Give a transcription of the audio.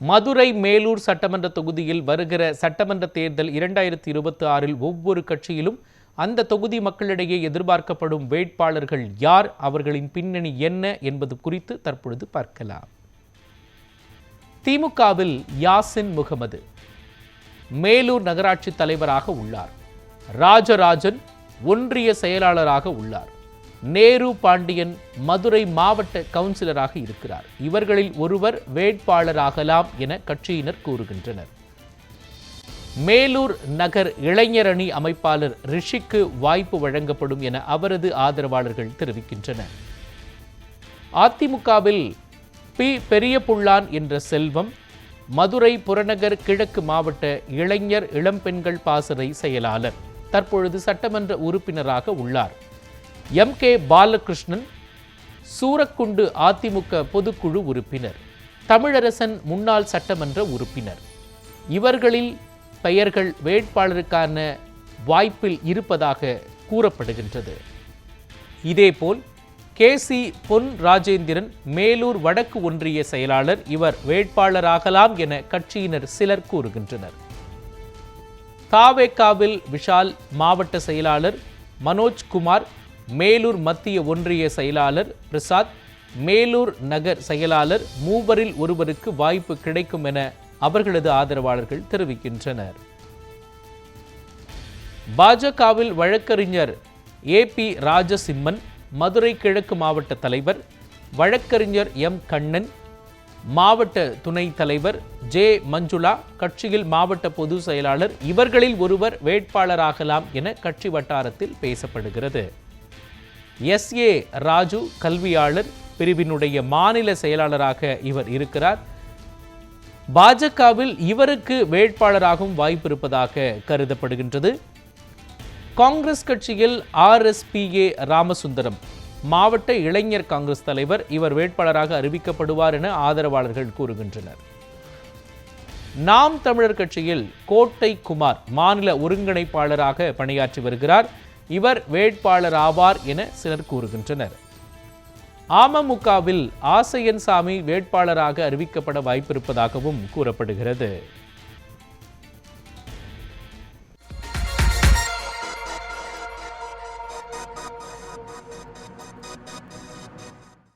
மதுரை மேலூர் சட்டமன்ற தொகுதியில் வருகிற சட்டமன்ற தேர்தல் இரண்டாயிரத்தி இருபத்தி ஆறில் ஒவ்வொரு கட்சியிலும் அந்த தொகுதி மக்களிடையே எதிர்பார்க்கப்படும் வேட்பாளர்கள் யார் அவர்களின் பின்னணி என்ன என்பது குறித்து தற்பொழுது பார்க்கலாம். திமுகவில் யாசின் முகமது. மேலூர் நகராட்சி தலைவராக உள்ளார். ராஜராஜன் ஒன்றிய செயலாளராக உள்ளார். நேரு பாண்டியன் மதுரை மாவட்ட கவுன்சிலராக இருக்கிறார். இவர்களில் ஒருவர் வேட்பாளராகலாம் என கட்சியினர் கூறுகின்றனர். மேலூர் நகர் இளைஞரணி அமைப்பாளர் ரிஷிக்கு வாய்ப்பு வழங்கப்படும் என அவரது ஆதரவாளர்கள் தெரிவிக்கின்றனர். அதிமுகவில் பி. பெரிய புள்ளான் என்ற செல்வம் மதுரை புறநகர் கிழக்கு மாவட்ட இளைஞர் இளம்பெண்கள் பாசறை செயலாளர் தற்பொழுது சட்டமன்ற உறுப்பினராக உள்ளார். எம் கே பாலகிருஷ்ணன் சூரக்குண்டு அதிமுக பொதுக்குழு உறுப்பினர் தமிழரசன் முன்னாள் சட்டமன்ற உறுப்பினர். இவர்களில் பெயர்கள் வேட்பாளருக்கான வாய்ப்பில் இருப்பதாக கூறப்படுகின்றது. இதேபோல் கே சி பொன் ராஜேந்திரன் மேலூர் வடக்கு ஒன்றிய செயலாளர் இவர் வேட்பாளராகலாம் என கட்சியினர் சிலர் கூறுகின்றனர். தாவேக்காவில் விஷால் மாவட்ட செயலாளர் மனோஜ்குமார் மேலூர் மத்திய ஒன்றிய செயலாளர் பிரசாத் மேலூர் நகர் செயலாளர் மூவரில் ஒருவருக்கு வாய்ப்பு கிடைக்கும் என அவர்களது ஆதரவாளர்கள் தெரிவிக்கின்றனர். பாஜகவில் வழக்கறிஞர் ஏ பி ராஜசிம்மன் மதுரை கிழக்கு மாவட்ட தலைவர் வழக்கறிஞர் எம் கண்ணன் மாவட்ட துணைத் தலைவர் ஜே மஞ்சுளா கட்சியில் மாவட்ட பொதுச் செயலாளர் இவர்களில் ஒருவர் வேட்பாளராகலாம் என கட்சி வட்டாரத்தில் பேசப்படுகிறது. எஸ். ஏ. ராஜு கல்வியாளர் பிரிவினுடைய மாநில செயலாளராக இவர் இருக்கிறார். பாஜகவில் இவருக்கு வேட்பாளராகவும் வாய்ப்பு இருப்பதாக கருதப்படுகின்றது. காங்கிரஸ் கட்சியில் ஆர்எஸ்பிஏ ராமசுந்தரம் மாவட்ட இளைஞர் காங்கிரஸ் தலைவர் இவர் வேட்பாளராக அறிவிக்கப்படுவார் என ஆதரவாளர்கள் கூறுகின்றனர். நாம் தமிழர் கட்சியில் கோட்டை குமார் மாநில ஒருங்கிணைப்பாளராக பணியாற்றி வருகிறார். இவர் வேட்பாளர் ஆவார் என சிலர் கூறுகின்றனர். அமமுகவில் ஆசையன் சாமி வேட்பாளராக அறிவிக்கப்பட வாய்ப்பிருப்பதாகவும் கூறப்படுகிறது.